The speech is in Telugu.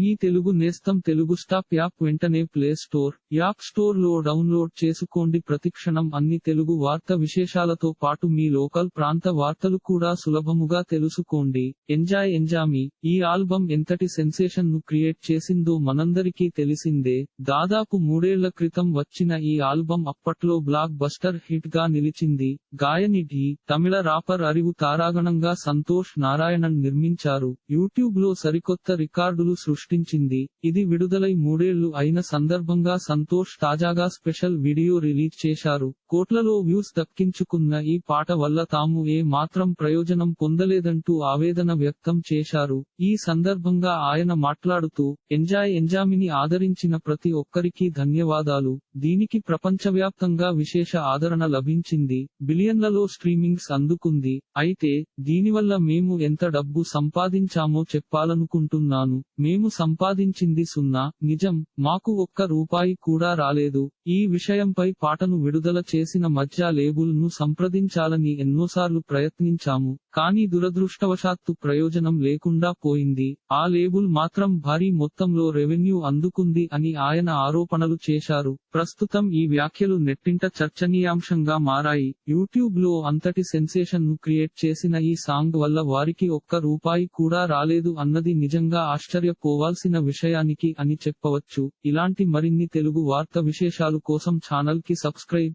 మీ తెలుగు నేస్తం తెలుగు స్టాప్ యాప్ వెంటనే ప్లే స్టోర్ యాప్ స్టోర్లో డౌన్లోడ్ చేసుకోండి. ప్రతిక్షణం అన్ని తెలుగు వార్త విశేషాలతో పాటు మీ లోకల్ ప్రాంత వార్తలు కూడా సులభముగా తెలుసుకోండి. ఎంజాయ్ ఎంజామి ఈ ఆల్బం ఎంతటి సెన్సేషన్ను క్రియేట్ చేసిందో మనందరికీ తెలిసిందే. దాదాపు మూడేళ్ళ క్రితం వచ్చిన ఈ ఆల్బం అప్పట్లో బ్లాక్ బస్టర్ హిట్గా నిలిచింది. గాయని ఢీ తమిళ రాపర్ అరివు తారాగణంగా సంతోష్ నారాయణన్ నిర్మించారు. యూట్యూబ్లో సరికొత్త రికార్డులు సృష్టించింది. ఇది విడుదలై మూడేళ్ళు అయిన సందర్భంగా సంతోష్ తాజాగా స్పెషల్ వీడియో రిలీజ్ చేశారు. కోట్లలో వ్యూస్ దక్కించుకున్న ఈ పాట వల్ల తాము ఏ మాత్రం ప్రయోజనం పొందలేదంటూ ఆవేదన వ్యక్తం చేశారు. ఈ సందర్భంగా ఆయన మాట్లాడుతూ ఎంజాయ్ ఎంజామిని ఆదరించిన ప్రతి ఒక్కరికి ధన్యవాదాలు. దీనికి ప్రపంచవ్యాప్తంగా విశేష ఆదరణ లభించింది. బిలియన్లలో స్ట్రీమింగ్స్ అందుకుంది. అయితే దీనివల్ల మేము ఎంత డబ్బు సంపాదించామో చెప్పాలనుకుంటున్నాను. మేము సంపాదించింది సున్నా. నిజం మాకు ఒక్క రూపాయి కూడా రాలేదు. ఈ విషయంపై పాటను విడుదల చేసిన మధ్య లేబుల్ను సంప్రదించాలని ఎన్నోసార్లు ప్రయత్నించాము కానీ దురదృష్టవశాత్తు ప్రయోజనం లేకుండా పోయింది. ఆ లేబుల్ మాత్రం భారీ మొత్తంలో రెవెన్యూ అందుకుంది అని ఆయన ఆరోపణలు చేశారు. ప్రస్తుతం ఈ వ్యాఖ్యలు నెట్టింట చర్చనీయాంశంగా మారాయి. యూట్యూబ్లో అంతటి సెన్సేషన్ను క్రియేట్ చేసిన ఈ సాంగ్ వల్ల వారికి ఒక్క రూపాయి కూడా రాలేదు అన్నది నిజంగా ఆశ్చర్యపోవాల్సిన విషయానికి అని చెప్పవచ్చు. ఇలాంటి మరిన్ని తెలుగు వార్త విశేషాలు కోసం ఛానల్కి సబ్స్క్రైబ్